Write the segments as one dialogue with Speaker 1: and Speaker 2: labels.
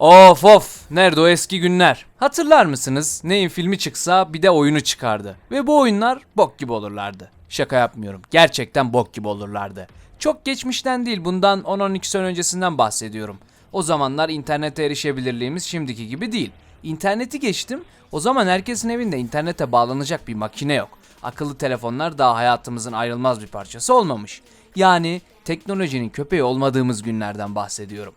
Speaker 1: Of of nerede o eski günler? Hatırlar mısınız? Neyin filmi çıksa bir de oyunu çıkardı. Ve bu oyunlar bok gibi olurlardı. Şaka yapmıyorum. Gerçekten bok gibi olurlardı. Çok geçmişten değil bundan 10-12 sene öncesinden bahsediyorum. O zamanlar internete erişebilirliğimiz şimdiki gibi değil. İnterneti geçtim. O zaman herkesin evinde internete bağlanacak bir makine yok. Akıllı telefonlar daha hayatımızın ayrılmaz bir parçası olmamış. Yani teknolojinin köpeği olmadığımız günlerden bahsediyorum.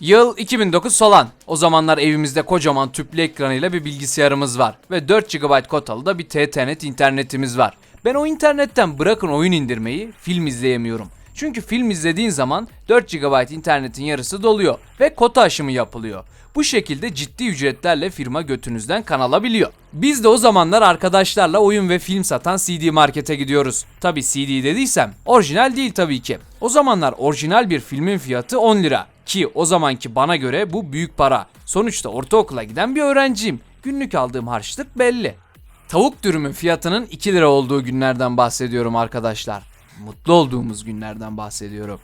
Speaker 1: Yıl 2009 falan. O zamanlar evimizde kocaman tüplü ekranıyla bir bilgisayarımız var. Ve 4 GB kotalı da bir TTNet internetimiz var. Ben o internetten bırakın oyun indirmeyi film izleyemiyorum. Çünkü film izlediğin zaman 4 GB internetin yarısı doluyor ve kota aşımı yapılıyor. Bu şekilde ciddi ücretlerle firma götünüzden kan alabiliyor. Biz de o zamanlar arkadaşlarla oyun ve film satan CD markete gidiyoruz. Tabi CD dediysem orijinal değil tabii ki. O zamanlar orijinal bir filmin fiyatı 10 lira. Ki o zamanki bana göre bu büyük para. Sonuçta ortaokula giden bir öğrenciyim. Günlük aldığım harçlık belli. Tavuk dürümün fiyatının 2 lira olduğu günlerden bahsediyorum arkadaşlar. Mutlu olduğumuz günlerden bahsediyorum.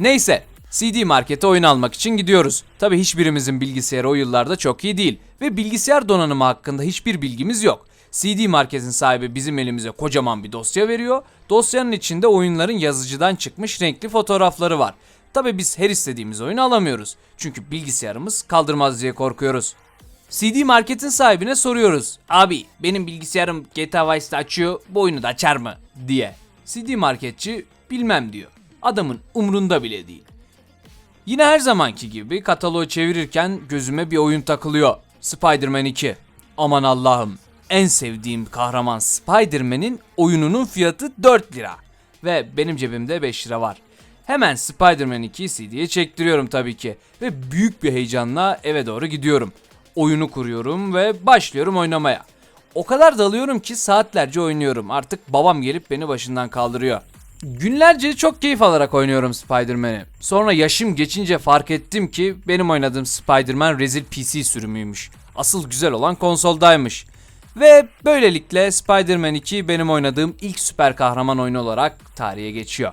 Speaker 1: Neyse, CD markete oyun almak için gidiyoruz. Tabi hiçbirimizin bilgisayarı o yıllarda çok iyi değil ve bilgisayar donanımı hakkında hiçbir bilgimiz yok. CD marketin sahibi bizim elimize kocaman bir dosya veriyor. Dosyanın içinde oyunların yazıcıdan çıkmış renkli fotoğrafları var. Tabi biz her istediğimiz oyunu alamıyoruz. Çünkü bilgisayarımız kaldırmaz diye korkuyoruz. CD marketin sahibine soruyoruz. Abi benim bilgisayarım GTA Vice'de açıyor bu oyunu da açar mı? diye. CD marketçi bilmem diyor. Adamın umrunda bile değil. Yine her zamanki gibi kataloğu çevirirken gözüme bir oyun takılıyor. Spider-Man 2. Aman Allah'ım. En sevdiğim kahraman Spider-Man'in oyununun fiyatı 4 lira. Ve benim cebimde 5 lira var. Hemen Spider-Man 2'yi CD'ye çektiriyorum tabii ki. Ve büyük bir heyecanla eve doğru gidiyorum. Oyunu kuruyorum ve başlıyorum oynamaya. O kadar dalıyorum ki saatlerce oynuyorum. Artık babam gelip beni başından kaldırıyor. Günlerce çok keyif alarak oynuyorum Spider-Man'i. Sonra yaşım geçince fark ettim ki benim oynadığım Spider-Man rezil PC sürümüymüş. Asıl güzel olan konsoldaymış. Ve böylelikle Spider-Man 2 benim oynadığım ilk süper kahraman oyunu olarak tarihe geçiyor.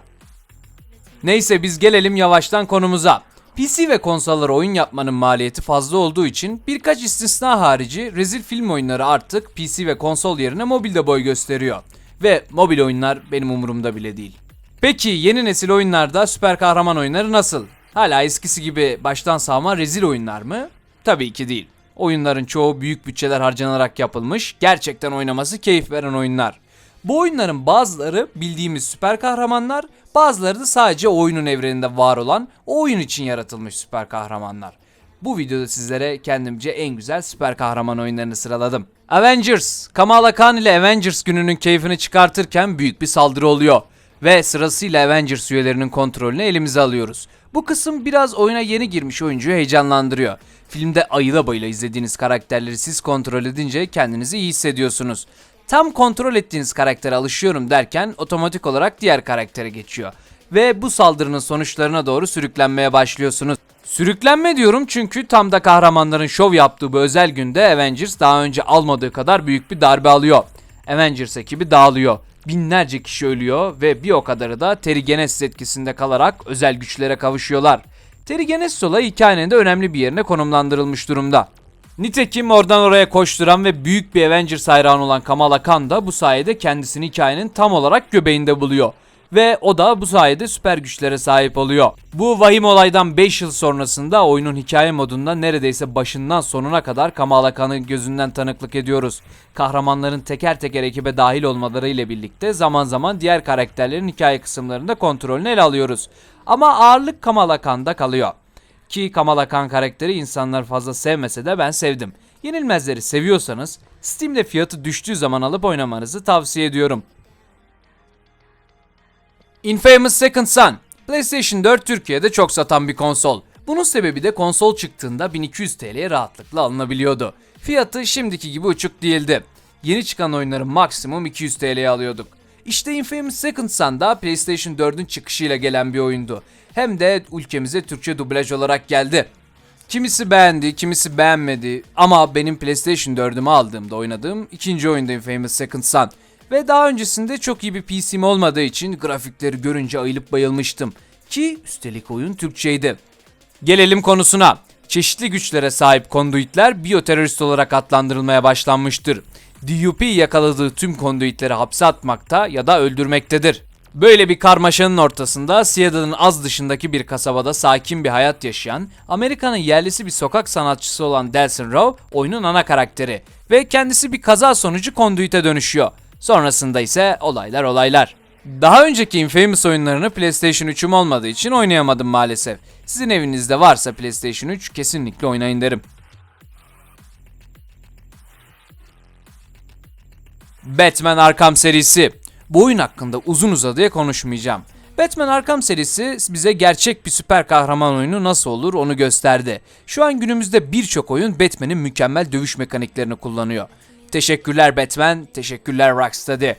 Speaker 1: Neyse biz gelelim yavaştan konumuza. PC ve konsollara oyun yapmanın maliyeti fazla olduğu için birkaç istisna harici rezil film oyunları artık PC ve konsol yerine mobilde boy gösteriyor. Ve mobil oyunlar benim umurumda bile değil. Peki yeni nesil oyunlarda süper kahraman oyunları nasıl? Hala eskisi gibi baştan sağma rezil oyunlar mı? Tabii ki değil. Oyunların çoğu büyük bütçeler harcanarak yapılmış, gerçekten oynaması keyif veren oyunlar. Bu oyunların bazıları bildiğimiz süper kahramanlar, bazıları da sadece oyunun evreninde var olan, o oyun için yaratılmış süper kahramanlar. Bu videoda sizlere kendimce en güzel süper kahraman oyunlarını sıraladım. Avengers, Kamala Khan ile Avengers gününün keyfini çıkartırken büyük bir saldırı oluyor. Ve sırasıyla Avengers üyelerinin kontrolünü elimize alıyoruz. Bu kısım biraz oyuna yeni girmiş oyuncuyu heyecanlandırıyor. Filmde ayıla bayıla izlediğiniz karakterleri siz kontrol edince kendinizi iyi hissediyorsunuz. Tam kontrol ettiğiniz karaktere alışıyorum derken otomatik olarak diğer karaktere geçiyor. Ve bu saldırının sonuçlarına doğru sürüklenmeye başlıyorsunuz. Sürüklenme diyorum çünkü tam da kahramanların şov yaptığı bu özel günde Avengers daha önce almadığı kadar büyük bir darbe alıyor. Avengers ekibi dağılıyor. Binlerce kişi ölüyor ve bir o kadarı da Terrigenesis etkisinde kalarak özel güçlere kavuşuyorlar. Terrigenesis olayı hikayenin de önemli bir yerine konumlandırılmış durumda. Nitekim oradan oraya koşturan ve büyük bir Avengers hayranı olan Kamala Khan da bu sayede kendisini hikayenin tam olarak göbeğinde buluyor. Ve o da bu sayede süper güçlere sahip oluyor. Bu vahim olaydan 5 yıl sonrasında oyunun hikaye modunda neredeyse başından sonuna kadar Kamala Khan'ı gözünden tanıklık ediyoruz. Kahramanların teker teker ekibe dahil olmaları ile birlikte zaman zaman diğer karakterlerin hikaye kısımlarında kontrolünü ele alıyoruz. Ama ağırlık Kamala Khan'da kalıyor. Ki Kamala Khan karakteri insanlar fazla sevmese de ben sevdim. Yenilmezleri seviyorsanız Steam'de fiyatı düştüğü zaman alıp oynamanızı tavsiye ediyorum. Infamous Second Son PlayStation 4 Türkiye'de çok satan bir konsol. Bunun sebebi de konsol çıktığında 1200 TL'ye rahatlıkla alınabiliyordu. Fiyatı şimdiki gibi uçuk değildi. Yeni çıkan oyunları maksimum 200 TL'ye alıyorduk. İşte Infamous Second Son da PlayStation 4'ün çıkışıyla gelen bir oyundu. Hem de ülkemize Türkçe dublaj olarak geldi. Kimisi beğendi, kimisi beğenmedi ama benim PlayStation 4'ümü aldığımda oynadığım ikinci oyunda Infamous Second Son. Ve daha öncesinde çok iyi bir PC'm olmadığı için grafikleri görünce ayılıp bayılmıştım. Ki üstelik oyun Türkçeydi. Gelelim konusuna. Çeşitli güçlere sahip konduitler biyoterörist olarak adlandırılmaya başlanmıştır. DUP yakaladığı tüm konduitleri hapse atmakta ya da öldürmektedir. Böyle bir karmaşanın ortasında Seattle'ın az dışındaki bir kasabada sakin bir hayat yaşayan, Amerika'nın yerlisi bir sokak sanatçısı olan Delsin Rowe oyunun ana karakteri ve kendisi bir kaza sonucu konduite dönüşüyor. Sonrasında ise olaylar olaylar. Daha önceki Infamous oyunlarını PlayStation 3'üm olmadığı için oynayamadım maalesef. Sizin evinizde varsa PlayStation 3 kesinlikle oynayın derim. Batman Arkham serisi. Bu oyun hakkında uzun uzadıya konuşmayacağım. Batman Arkham serisi bize gerçek bir süper kahraman oyunu nasıl olur onu gösterdi. Şu an günümüzde birçok oyun Batman'in mükemmel dövüş mekaniklerini kullanıyor. Teşekkürler Batman, teşekkürler Rocksteady.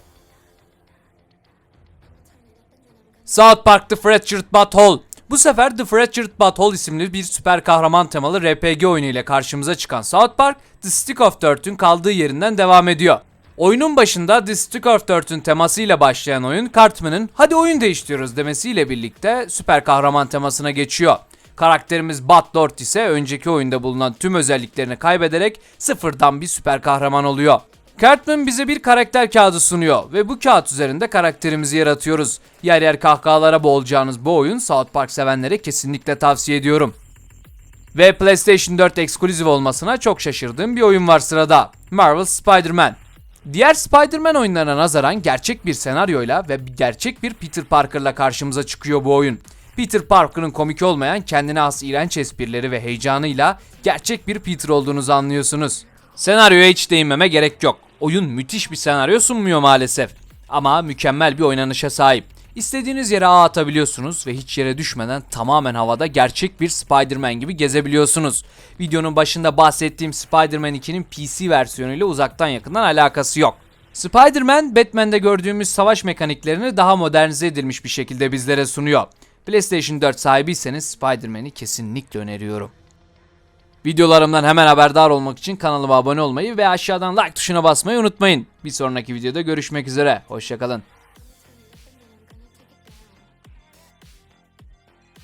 Speaker 1: South Park The Fractured But. Bu sefer The Fractured But Whole isimli bir süper kahraman temalı RPG oyunu ile karşımıza çıkan South Park, The Stick of Dirt'ün kaldığı yerinden devam ediyor. Oyunun başında The Stick of Dirt'ün temasıyla başlayan oyun, Cartman'ın hadi oyun değiştiriyoruz demesiyle birlikte süper kahraman temasına geçiyor. Karakterimiz Bat ise önceki oyunda bulunan tüm özelliklerini kaybederek sıfırdan bir süper kahraman oluyor. Cartman bize bir karakter kağıdı sunuyor ve bu kağıt üzerinde karakterimizi yaratıyoruz. Yer yer kahkahalara boğulacağınız bu oyun South Park sevenlere kesinlikle tavsiye ediyorum. Ve PlayStation 4 ekskluziv olmasına çok şaşırdığım bir oyun var sırada. Marvel Spider-Man. Diğer Spider-Man oyunlarına nazaran gerçek bir senaryoyla ve gerçek bir Peter Parker'la karşımıza çıkıyor bu oyun. Peter Parker'ın komik olmayan kendine has iğrenç esprileri ve heyecanıyla gerçek bir Peter olduğunuzu anlıyorsunuz. Senaryoya hiç değinmeme gerek yok. Oyun müthiş bir senaryo sunmuyor maalesef. Ama mükemmel bir oynanışa sahip. İstediğiniz yere ağ atabiliyorsunuz ve hiç yere düşmeden tamamen havada gerçek bir Spider-Man gibi gezebiliyorsunuz. Videonun başında bahsettiğim Spider-Man 2'nin PC versiyonuyla uzaktan yakından alakası yok. Spider-Man, Batman'de gördüğümüz savaş mekaniklerini daha modernize edilmiş bir şekilde bizlere sunuyor. PlayStation 4 sahibiyseniz Spider-Man'i kesinlikle öneriyorum. Videolarımdan hemen haberdar olmak için kanalıma abone olmayı ve aşağıdan like tuşuna basmayı unutmayın. Bir sonraki videoda görüşmek üzere. Hoşçakalın.